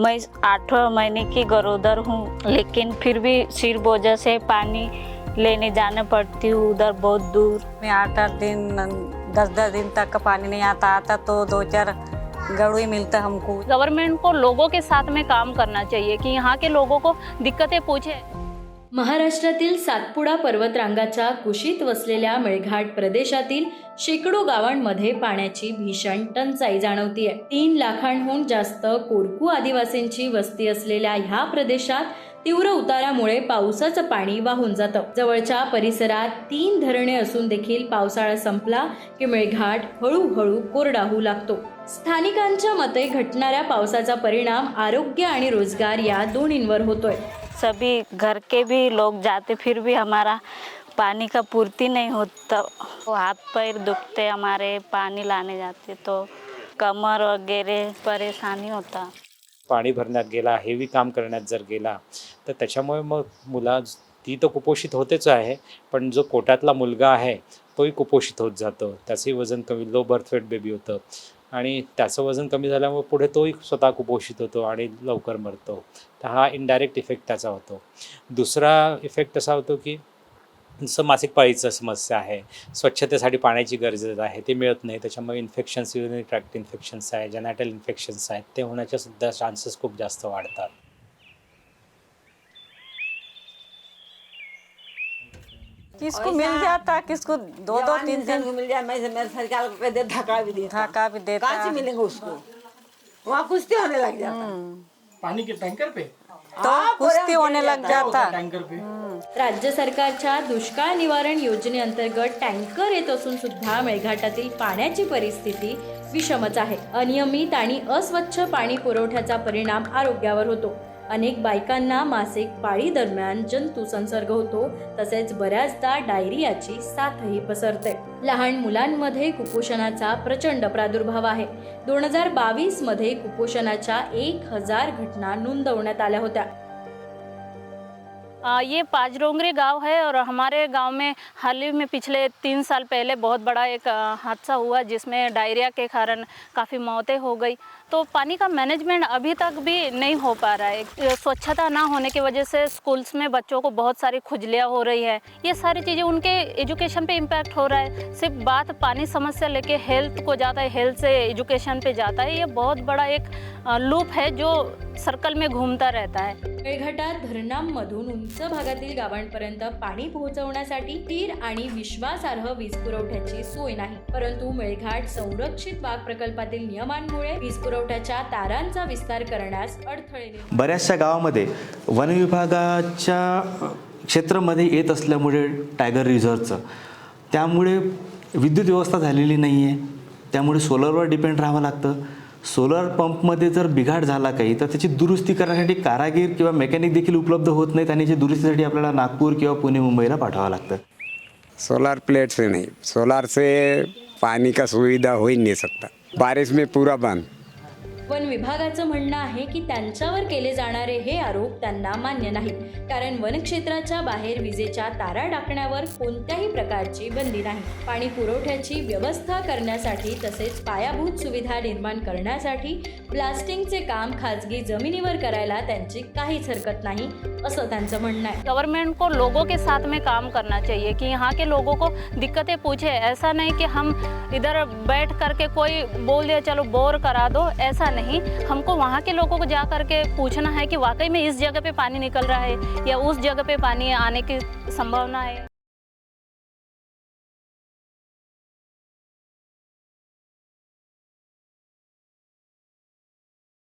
मैं आठवें महीने की गरोदर हूँ लेकिन फिर भी सिर बोझ से पानी लेने जाने पड़ती हूँ उधर बहुत दूर। में आठ आठ दिन दस दस दिन तक का पानी नहीं आता आता तो दो चार गड़ू ही मिलता हमको। गवर्नमेंट को लोगों के साथ में काम करना चाहिए कि यहाँ के लोगों को दिक्कतें पूछे। महाराष्ट्रातील सातपुडा पर्वतरांगाच्या कुशीत वसलेल्या मेळघाट प्रदेशातील शेकडो गावांमध्ये पाण्याची भीषण टंचाई जाणवतीये. तीन लाखांहून जास्त कोरकू आदिवासींची वस्ती असलेल्या ह्या प्रदेशात तीव्र उतारामुळे पावसाचं पाणी वाहून जातं. जवळच्या परिसरात तीन धरणे असून देखील पावसाळा संपला की मेळघाट हळूहळू कोरडा होऊ लागतो. स्थानिकांच्या मते घटणाऱ्या पावसाचा परिणाम आरोग्य आणि रोजगार या दोन्हींवर होतोय. सभी घर के भी लोग जाते फिर भी हमारा पानी का पूर्ति नहीं होता। हाथ पैर दुखते हमारे पानी लाने जाते तो कमर वगैरह परेशानी होता। पाणी भरण्यात गेला हेवी काम करण्यात जर गेला तर त्याच्यामुळे मग मुला ती तर कुपोषित होतेच आहे पण जो कोटातला मुलगा आहे तोही कुपोषित होत जातो. त्याचंही वजन कमी लो बर्थ वेट बेबी होतं. आणि त्याचं वजन कमी झाल्यामुळे पुढे तोही स्वतः कुपोषित होतो आणि लवकर मरतो. तर हा इनडायरेक्ट इफेक्ट त्याचा होतो. दुसरा इफेक्ट असा होतो की जसं मासिक पाळीचं समस्या आहे स्वच्छतेसाठी पाण्याची गरज आहे ते मिळत नाही. त्याच्यामुळे इन्फेक्शन्स युरिनरी ट्रॅक्ट इन्फेक्शन्स आहे जेनॅटल इन्फेक्शन्स आहेत ते होण्याचे सुद्धा चान्सेस खूप जास्त वाढतात. किसको मिल जाता किसको दो दो तीन को मिल जाए मैं मेरे सरकार को दे धक्का भी देता। धक्का भी देता। कहाँ से मिलेंगे उसको? वहाँ कुश्ती होने लग जाता। पानी के टैंकर पे? तो कुश्ती होने लग जाता। टैंकर पे? राज्य सरकारच्या दुष्काळ निवारण योजनेअंतर्गत टँकर येत असून सुद्धा मेळघाटातील पाण्याची परिस्थिती विषमच आहे. अनियमित आणि अस्वच्छ पाणी पुरवठ्याचा परिणाम आरोग्यावर होतो. अनेक बायकांना मासिक पाळी दरम्यान जंतू संसर्ग होतो तसेच बऱ्याचदा डायरियाची साथही पसरते. लहान मुलांमध्ये कुपोषणाचा प्रचंड प्रादुर्भाव आहे. दोन हजार बावीसमध्ये कुपोषणाच्या एक हजार घटना नोंदवण्यात आल्या होत्या. ये पाजरोंगरी गाँव है और हमारे गाँव में हाल ही में पिछले तीन साल पहले बहुत बड़ा एक हादसा हुआ जिसमें डायरिया के कारण काफ़ी मौतें हो गई। तो पानी का मैनेजमेंट अभी तक भी नहीं हो पा रहा है। स्वच्छता ना होने की वजह से स्कूल्स में बच्चों को बहुत सारी खुजलियाँ हो रही है। ये सारी चीज़ें उनके एजुकेशन पे इम्पैक्ट हो रहा है। सिर्फ़ बात पानी समस्या लेके हेल्थ को जाता है, हेल्थ से एजुकेशन पे जाता है। ये बहुत बड़ा एक लूप है जो सर्कल में घूमता रहता है। मेळघाटात धरणांमधून उंच भागातील गावांपर्यंत पाणी पोहोचवण्यासाठी स्थिर आणि विश्वासार्ह वीज पुरवठ्याची सोय नाही. परंतु मेळघाट संरक्षित वाघ प्रकल्पातील नियमांमुळे वीज पुरवठ्याच्या तारांचा विस्तार करण्यास अडथळे बऱ्याचशा गावामध्ये वन विभागाच्या क्षेत्रामध्ये येत असल्यामुळे टायगर रिझर्वचं. त्यामुळे विद्युत व्यवस्था झालेली नाही आहे त्यामुळे सोलरवर डिपेंड राहावं लागतं. सोलर पंपमध्ये जर बिघाड झाला काही तर त्याची दुरुस्ती करण्यासाठी कारागीर किंवा मेकॅनिक देखील उपलब्ध होत नाहीत आणि याची दुरुस्तीसाठी आपल्याला नागपूर किंवा पुणे मुंबईला पाठवावं लागतं. सोलार प्लेट से नहीं. सोलार से पानी का सुविधा हो ही नहीं सकता बारिश में पूरा बंद. वन विभागाचं म्हणणं आहे की त्यांच्यावर केले जाणारे हे आरोप त्यांना मान्य नाहीत. कारण वनक्षेत्राच्या बाहेर विजेच्या तारा टाकण्यावर कोणत्याही प्रकारची बंदी नाही. पाणी पुरवठ्याची व्यवस्था करण्यासाठी तसेच पायाभूत सुविधा निर्माण करण्यासाठी प्लास्टिंगचे काम खाजगी जमिनीवर करायला त्यांची काहीच हरकत नाही. असं त्यांचं म्हणणं आहे. गवर्नमेंट को लोगों के साथ में काम करना चाहिए कि यहाँ के लोगों को दिक्कतें पूछे। ऐसा नहीं कि हम इधर बैठ करके कोई बोल दिया, चलो बोर करा दो। ऐसा नहीं। हमको वहाँ के लोगों को जा करके पूछना है कि वाकई में इस जगह पे पानी निकल रहा है या उस जगह पे पानी आने की संभावना है।